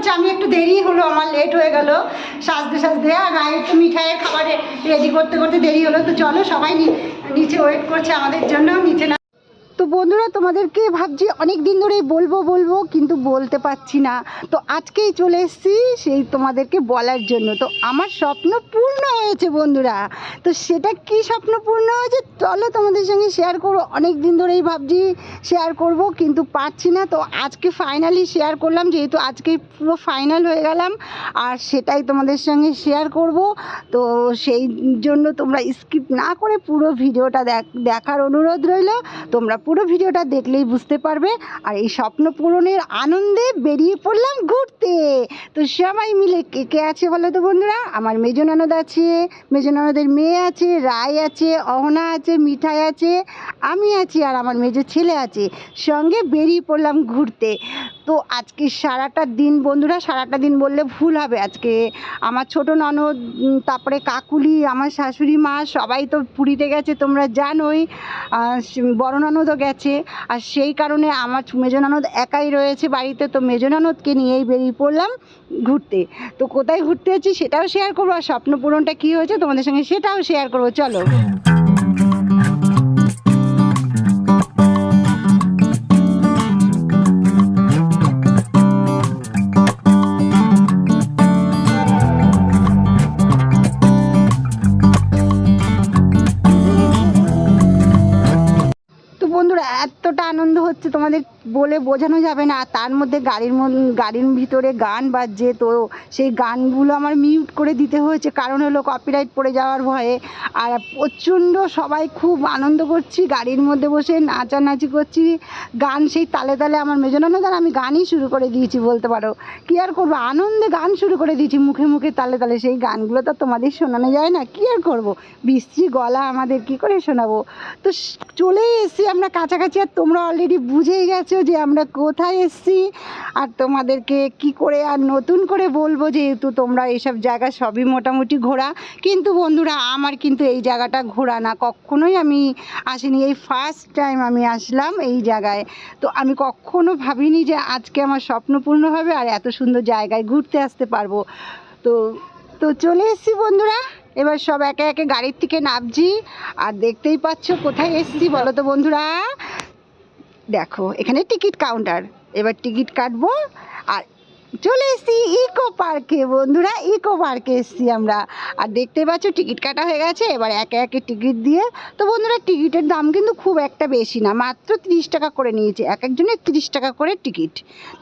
করছে আমি একটু দেরি হলো, আমার লেট হয়ে গেল। সাজতে সাজতে, আর গায়ে একটু মিঠাইয়ের খাবারে রেডি করতে করতে দেরি হলো। তো চলো, সবাই নিচে ওয়েট করছে আমাদের জন্য, নিচে না তো বন্ধুরা, তোমাদেরকে ভাবছি অনেক দিন ধরেই বলব বলব, কিন্তু বলতে পারছি না। তো আজকেই চলে এসেছি সেই তোমাদেরকে বলার জন্য। তো আমার স্বপ্ন পূর্ণ হয়েছে বন্ধুরা। তো সেটা কি স্বপ্ন পূর্ণ হয়েছে? চলো তোমাদের সঙ্গে শেয়ার করব। অনেক দিন ধরেই ভাবছি শেয়ার করব, কিন্তু পারছি না। তো আজকে ফাইনালি শেয়ার করলাম, যেহেতু আজকে পুরো ফাইনাল হয়ে গেলাম, আর সেটাই তোমাদের সঙ্গে শেয়ার করব। তো সেই জন্য তোমরা স্কিপ না করে পুরো ভিডিওটা দেখ- দেখার অনুরোধ রইল। তোমরা পুরো ভিডিওটা দেখলেই বুঝতে পারবে। আর এই স্বপ্ন পূরণের আনন্দে বেরিয়ে পড়লাম ঘুরতে। তো সবাই মিলে কে কে আছে বলো তো বন্ধুরা? আমার মেজো ননদ আছে, মেজো ননদের মেয়ে আছে রায় আছে, অহনা আছে, মিঠাই আছে। আমি আছি আর আমার মেজো ছেলে আছে, সঙ্গে বেরিয়ে পড়লাম ঘুরতে। তো আজকে সারাটা দিন বন্ধুরা, সারাটা দিন বললে ভুল হবে আজকে। আমার ছোট ননদ তারপরে কাকুলি, আমার শাশুড়ি মা, সবাই তো পুরীতে গেছে, তোমরা জানোই। বড় ননদও গেছে। আর সেই কারণে আমার মেজো ননদ একাই রয়েছে বাড়িতে, তো মেজো ননদকে নিয়েই বেরিয়ে পড়লাম ঘুরতে। তো কোথায় ঘুরতে যাচ্ছি সেটাও শেয়ার করব, আর স্বপ্ন পূরণটা কী হয়েছে তোমাদের সঙ্গে সেটাও শেয়ার করব, চলো। বলে বোঝানো যাবে না। তার মধ্যে গাড়ির গাড়ির ভিতরে গান বাজছে। তো সেই গানগুলো আমার মিউট করে দিতে হয়েছে। কারণ হলো কপিরাইট পড়ে যাওয়ার ভয়ে। আর প্রচণ্ড সবাই খুব আনন্দ করছি। গাড়ির মধ্যে বসে নাচানাচি করছি। গান সেই তালে তালে আমার মেজনানো দ্বারা আমি গানই শুরু করে দিয়েছি বলতে পারো। কী আর করব? আনন্দে গান শুরু করে দিয়েছি মুখে মুখে তালে তালে। সেই গানগুলো তো তোমাদের শোনানো যায় না। কী আর করব? বৃষ্টি গলা আমাদের কি করে শোনাবো? তো চলেই এসেছি আমরা কাছাকাছি। আর তোমরা অলরেডি বুঝেই গেছো যে আমরা কোথায় এসেছি আর তোমাদেরকে কি করে আর নতুন করে বলব যেহেতু তোমরা এইসব জায়গা সবই মোটামুটি ঘোরা। কিন্তু বন্ধুরা, আমার কিন্তু এই জায়গাটা ঘোরা না। কখনোই আমি আসিনি। এই ফার্স্ট টাইম আমি আসলাম এই জায়গায়। তো আমি কখনো ভাবিনি যে আজকে আমার স্বপ্ন পূর্ণ হবে আর এত সুন্দর জায়গায় ঘুরতে আসতে পারব। তো তো চলে এসেছি বন্ধুরা। এবার সব একে একে গাড়ির থেকে নামছি। আর দেখতেই পাচ্ছ কোথায় এসেছি বলো তো বন্ধুরা। দেখো, এখানে টিকিট কাউন্টার। এবার টিকিট কাটবো আর চলে এসেছি ইকো পার্কে, বন্ধুরা, ইকো পার্কে এসেছি আমরা। আর দেখতে পাচ্ছ, টিকিট কাটা হয়ে গেছে, এবার একে একে টিকিট দিয়ে। তো বন্ধুরা, টিকিটের দাম কিন্তু খুব একটা বেশি না, মাত্র তিরিশ টাকা করে নিয়েছে, এক একজনের তিরিশ টাকা করে টিকিট।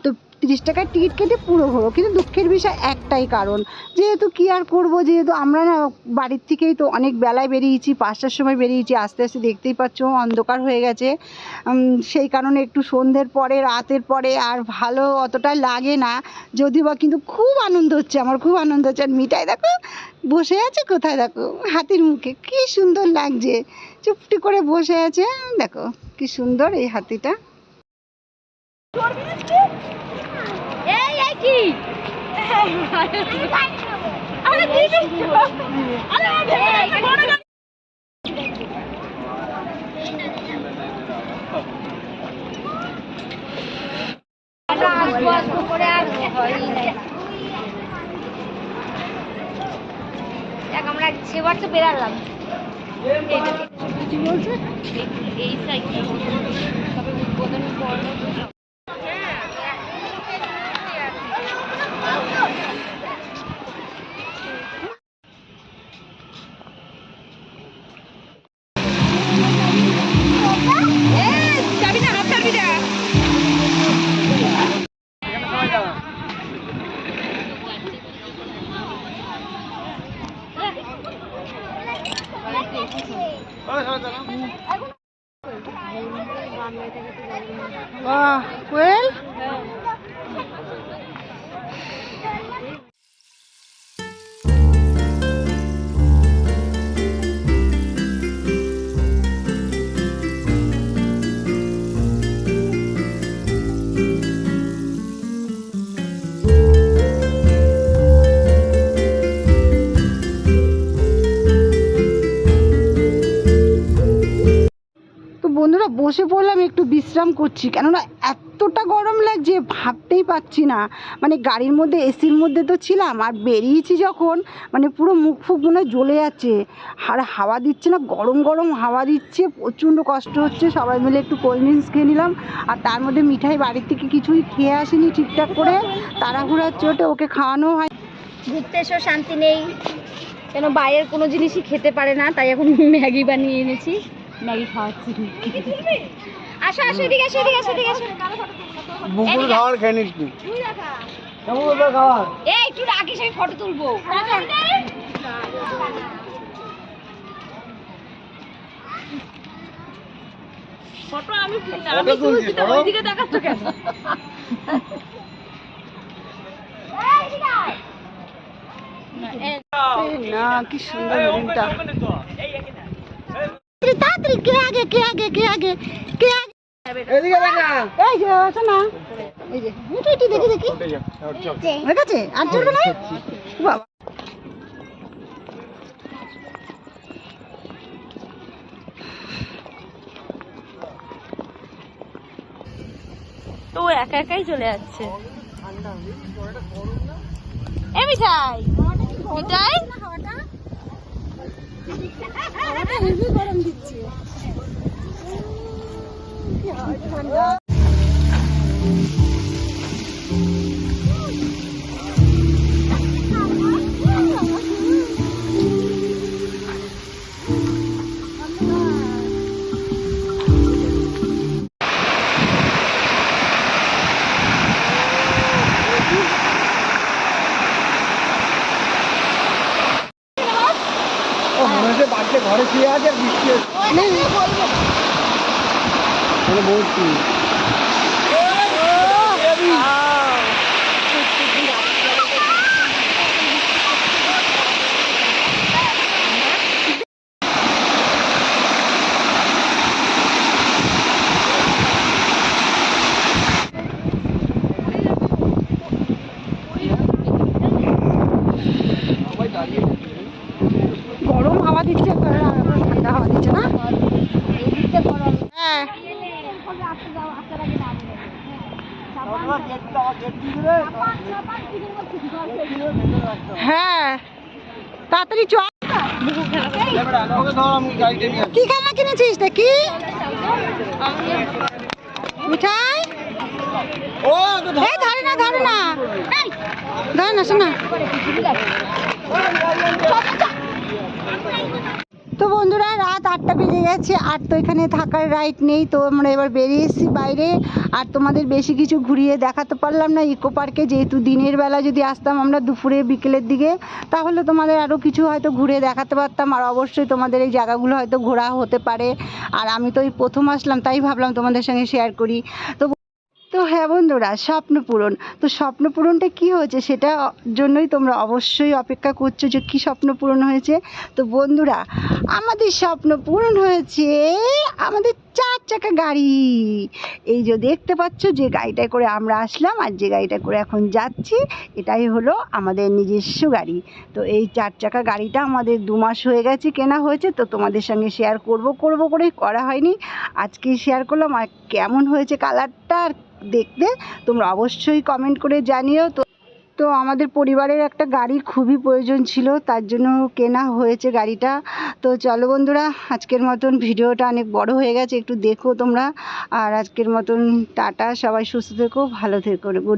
তো তিরিশ টাকার টিকিট কেটে পুরো ঘোরো। কিন্তু দুঃখের বিষয় একটাই কারণ, যেহেতু কি আর করব, যেহেতু আমরা না বাড়ির থেকেই তো অনেক বেলায় বেরিয়েছি, পাঁচটার সময় বেরিয়েছি, আস্তে আস্তে দেখতেই পাচ্ছ অন্ধকার হয়ে গেছে। সেই কারণে একটু সন্ধ্যের পরে, রাতের পরে আর ভালো অতটা লাগে না। যদিও বা কিন্তু খুব আনন্দ হচ্ছে, আমার খুব আনন্দ হচ্ছে। আর মিঠাই দেখো, বসে আছে কোথায় দেখো? হাতির মুখে, কি সুন্দর লাগছে। চুপটি করে বসে আছে, দেখো, কি সুন্দর এই হাতিটা। আমরা সেবার তো বেরালাম এই সাইকেল। তবে উদ্বোধনের পর কোয়েল? বিশ্রাম করছি কেননা এতটা গরম লাগছে ভাবতেই পাচ্ছি না। মানে গাড়ির মধ্যে এসির মধ্যে তো ছিলাম আর বেরিয়েছি যখন মানে পুরো মুখ ফুক মনে হয় জ্বলে যাচ্ছে। আর হাওয়া দিচ্ছে না গরম গরম হাওয়া দিচ্ছে প্রচণ্ড কষ্ট হচ্ছে সবাই মিলে একটু কোল্ড ড্রিঙ্কস খেয়ে নিলাম। আর তার মধ্যে মিঠাই বাড়ির থেকে কিছুই খেয়ে আসিনি ঠিকঠাক করে। তাড়াহুড়ার চোটে ওকে খাওয়ানো হয় ঘুরতে এসো শান্তি নেই। কেন বাইরের কোনো জিনিসই খেতে পারে না তাই এখন ম্যাগি বানিয়ে এনেছি। ম্যাগি খাওয়াচ্ছি। আসো আসো এদিকে আসো এদিকে আসো এদিকে আসো। বুকুর খাবার খেয়ে নিস তুই খাবার এই একটু রাখিস আমি ফটো তুলবো। ফটো আমি ফটো তুলছি ধরো দেখাচ্ছ কেন? না কি সুন্দর হরিণটা তাড়াতাড়ি কে আগে কে আগে কে আগে কে আগে? এই যে আছে না। এই যে একটু একটু দেখি দেখি। হয়ে গেছে আর চলবে না? বাবা তো একা একাই চলে যাচ্ছে এ মিঠাই মিঠাই। ও মানে বলছি গরম হাওয়া দিচ্ছে একবার আবার ঠান্ডা হাওয়া দিচ্ছে না হ্যাঁ হ্যাঁ। তাড়াতাড়ি নিয়ে কি খেলনা কিনেছিস দেখি? মিঠাই? ও ধরে না ধরে না। ধরে না, শোনা তো বন্ধুরা, রাত আটটা গেছে আর তো এখানে থাকার রাইট নেই। তো আমরা এবার বেরিয়ে এসেছি বাইরে, আর তোমাদের বেশি কিছু ঘুরিয়ে দেখাতে পারলাম না। ইকো পার্কে যেহেতু দিনের বেলা যদি আসতাম আমরা দুপুরে বিকেলের দিকে, তাহলে তোমাদের আরও কিছু হয়তো ঘুরে দেখাতে পারতাম। আর অবশ্যই তোমাদের এই জায়গাগুলো হয়তো ঘোরা হতে পারে। আর আমি তো এই প্রথম আসলাম, তাই ভাবলাম তোমাদের সঙ্গে শেয়ার করি। তো তো হ্যাঁ বন্ধুরা, স্বপ্ন পূরণ। তো স্বপ্ন পূরণটা কী হয়েছে সেটা জন্যই তোমরা অবশ্যই অপেক্ষা করছ যে কী স্বপ্ন পূরণ হয়েছে। তো বন্ধুরা, আমাদের স্বপ্ন পূরণ হয়েছে আমাদের চার চাকা গাড়ি। এই যে দেখতে পাচ্ছ যে গাড়িটায় করে আমরা আসলাম আর যে গাড়িটা করে এখন যাচ্ছি, এটাই হলো আমাদের নিজস্ব গাড়ি। তো এই চার চাকা গাড়িটা আমাদের দু মাস হয়ে গেছে কেনা হয়েছে, তো তোমাদের সঙ্গে শেয়ার করব করব করেই করা হয়নি। আজকে শেয়ার করলাম আর কেমন হয়েছে কালারটা আর দেখতে তোমরা অবশ্যই কমেন্ট করে জানিও। তো তো আমাদের পরিবারের একটা গাড়ির খুবই প্রয়োজন ছিল, তার জন্য কেনা হয়েছে গাড়িটা। তো চলো বন্ধুরা, আজকের মতন ভিডিওটা অনেক বড় হয়ে গেছে, একটু দেখো তোমরা। আর আজকের মতন টাটা, সবাই সুস্থ থেকো, ভালো থেকো।